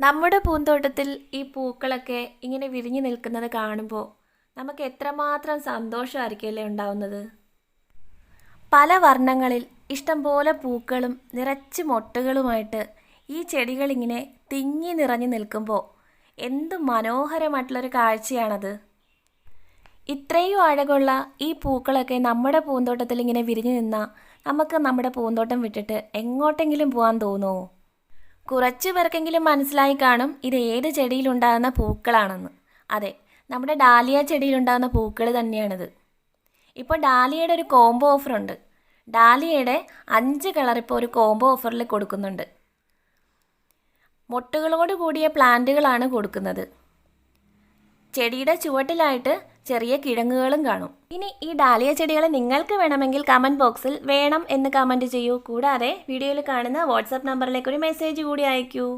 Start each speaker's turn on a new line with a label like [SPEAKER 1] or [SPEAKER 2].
[SPEAKER 1] നമ്മുടെ പൂന്തോട്ടത്തിൽ ഈ പൂക്കളൊക്കെ ഇങ്ങനെ വിരിഞ്ഞു നിൽക്കുന്നത് കാണുമ്പോൾ നമുക്ക് എത്രമാത്രം സന്തോഷമായിരിക്കുമല്ലേ ഉണ്ടാവുന്നത്? പല വർണങ്ങളിൽ ഇഷ്ടംപോലെ പൂക്കളും നിറച്ച് മൊട്ടുകളുമായിട്ട് ഈ ചെടികളിങ്ങനെ തിങ്ങി നിറഞ്ഞു നിൽക്കുമ്പോൾ എന്ത് മനോഹരമായിട്ടുള്ളൊരു കാഴ്ചയാണത്. ഇത്രയും അഴകുള്ള ഈ പൂക്കളൊക്കെ നമ്മുടെ പൂന്തോട്ടത്തിൽ ഇങ്ങനെ വിരിഞ്ഞു നിന്നാൽ നമുക്ക് നമ്മുടെ പൂന്തോട്ടം വിട്ടിട്ട് എങ്ങോട്ടെങ്കിലും പോകാൻ തോന്നുമോ കുറച്ച് പേർക്കെങ്കിലും മനസ്സിലായി കാണും ഇത് ഏത് ചെടിയിലുണ്ടാകുന്ന പൂക്കളാണെന്ന്. അതെ നമ്മുടെ ഡാലിയ ചെടിയിലുണ്ടാകുന്ന പൂക്കൾ തന്നെയാണിത്. ഇപ്പോൾ ഡാലിയയുടെ ഒരു കോംബോ ഓഫറുണ്ട് ഡാലിയയുടെ അഞ്ച് കളർ ഇപ്പോൾ ഒരു കോംബോ ഓഫറിൽ കൊടുക്കുന്നുണ്ട്. മൊട്ടുകളോട് കൂടിയ പ്ലാന്റുകളാണ് കൊടുക്കുന്നത്. ചെടിയുടെ ചുവട്ടിലായിട്ട് ചെറിയ കിഴങ്ങുകളും കാണും. ഇനി ഈ ഡാലിയ ചെടികൾ നിങ്ങൾക്ക് വേണമെങ്കിൽ കമന്റ് ബോക്സിൽ വേണം എന്ന് കമന്റ് ചെയ്യൂ. കൂടാതെ വീഡിയോയിൽ കാണുന്ന വാട്സാപ്പ് നമ്പറിലേക്ക് ഒരു മെസ്സേജ് കൂടി അയക്കൂ